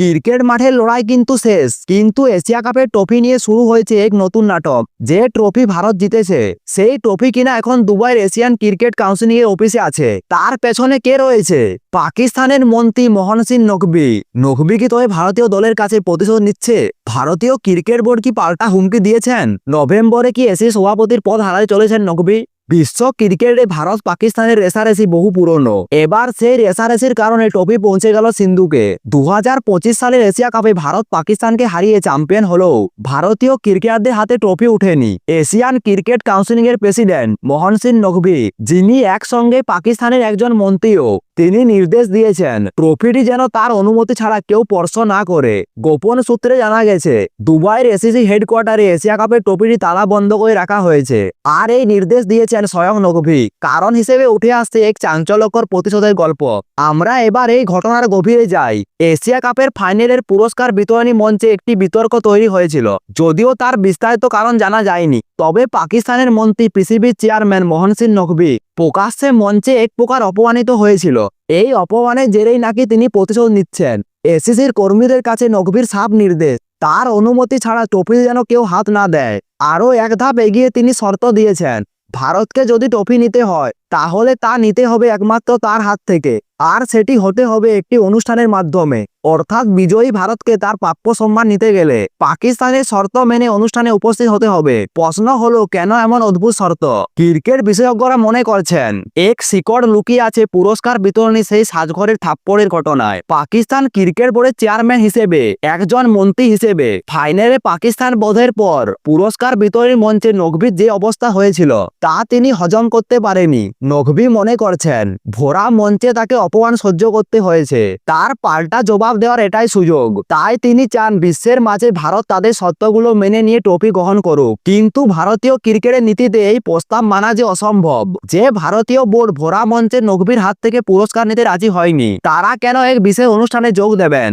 Cricket মাঠের লড়াই কিন্তু শেষ। কিন্তু এশিয়া কাপের ট্রফি নিয়ে শুরু হয়েছে এক নতুন নাটক। যে ট্রফি ভারত জিতেছে, সেই ট্রফি কিনা এখন দুবাইয়ের এশিয়ান ক্রিকেট কাউন্সিল এর অফিসে আছে। তার পেছনে কে রয়েছে? পাকিস্তানের মন্ত্রী মোহন সিং নকবি নকবি কি তবে ভারতীয় দলের কাছে প্রতিশোধ নিচ্ছে? ভারতীয় ক্রিকেট বোর্ড কি পাল্টা হুমকি দিয়েছেন? নভেম্বরে কি এসি সভাপতির পদ হারাতে চলেছেন নকবি বিশ্ব ক্রিকেটে ভারত পাকিস্তানের রেসারেসি বহু পুরনো এবার সেই রেসারেসির কারণে ট্রফি পৌঁছে গেল সিন্ধুকে। দু হাজার সালের এশিয়া কাপে ভারত পাকিস্তানকে হারিয়ে চ্যাম্পিয়ন হলেও ভারতীয় ক্রিকেটারদের হাতে ট্রফি উঠেনি। এশিয়ান ক্রিকেট কাউন্সিলিং এর প্রেসিডেন্ট মোহন সিং নকভি, যিনি একসঙ্গে পাকিস্তানের একজন মন্ত্রীও তিনি নির্দেশ দিয়েছেন ট্রফিটি যেন তার অনুমতি ছাড়া কেউ স্পর্শ না করে গোপন সূত্রে জানা গেছে দুবাইয়ের এসিসি হেডকোয়ার্টারে এশিয়া কাপের ট্রফিটি তালা বন্ধ করে রাখা হয়েছে আর এই নির্দেশ দিয়েছেন স্বয়ং নকভি কারণ হিসেবে উঠে আসছে এক চাঞ্চল্যকর প্রতিশোধের গল্প। আমরা এবার এই ঘটনার গভীরে যাই। এশিয়া কাপের ফাইনালের পুরস্কার বিতরণী মঞ্চে একটি বিতর্ক তৈরি হয়েছিল। যদিও তার বিস্তারিত কারণ জানা যায়নি, তবে পাকিস্তানের মন্ত্রী পিসিবির চেয়ারম্যান মোহন সিং নকভি প্রকাশ্যে মঞ্চে এক প্রকার অপমানিত হয়েছিল। এই অপমানের জেরেই নাকি তিনি প্রতিশোধ নিচ্ছেন। এসিসির কর্মীদের কাছে নকভির সাফ নির্দেশ। তার অনুমতি ছাড়া ট্রফি যেন কেউ হাত না দেয়। আরও এক ধাপ এগিয়ে তিনি শর্ত দিয়েছেন। ভারতকে যদি ট্রফি নিতে হয়, তাহলে তা নিতে হবে একমাত্র তার হাত থেকে। আর সেটি হতে হবে একটি অনুষ্ঠানের মাধ্যমে। অর্থাৎ বিজয়ী ভারতকে তার প্রাপ্য সম্মান নিতে গেলে পাকিস্তানের শর্ত মেনে অনুষ্ঠানে উপস্থিত হতে হবে। প্রশ্ন হলো, কেন এমন অদ্ভুত শর্ত? ক্রিকেট বিশেষজ্ঞরা মনে করছেন, এক শিকড় লুকিয়ে আছে পুরস্কার বিতরণী সেই সাজঘরের থাপ্পড়ের ঘটনায়। পাকিস্তান ক্রিকেট বোর্ডের চেয়ারম্যান হিসেবে, একজন মন্ত্রী হিসেবে, ফাইনালে পাকিস্তান বোধের পর পুরস্কার বিতরণী মঞ্চে নকভির যে অবস্থা হয়েছিল, তা তিনি হজম করতে পারেনি। নকভি মনে করছেন, ভোরা মঞ্চে তাকে অপমান সহ্য করতে হয়েছে। তার পাল্টা জবাব দেওয়ার এটাই সুযোগ। তাই তিনি চান বিশ্বের মাঝে ভারত তাদের সত্যগুলো মেনে নিয়ে ট্রফি গ্রহণ করুক। কিন্তু ভারতীয় ক্রিকেটের নীতিতে এই প্রস্তাব মানা যে অসম্ভব। যে ভারতীয় বোর্ড ভোরা মঞ্চে নকভির হাত থেকে পুরস্কার নিতে রাজি হয়নি, তারা কেন এক বিশেষ অনুষ্ঠানে যোগ দেবেন?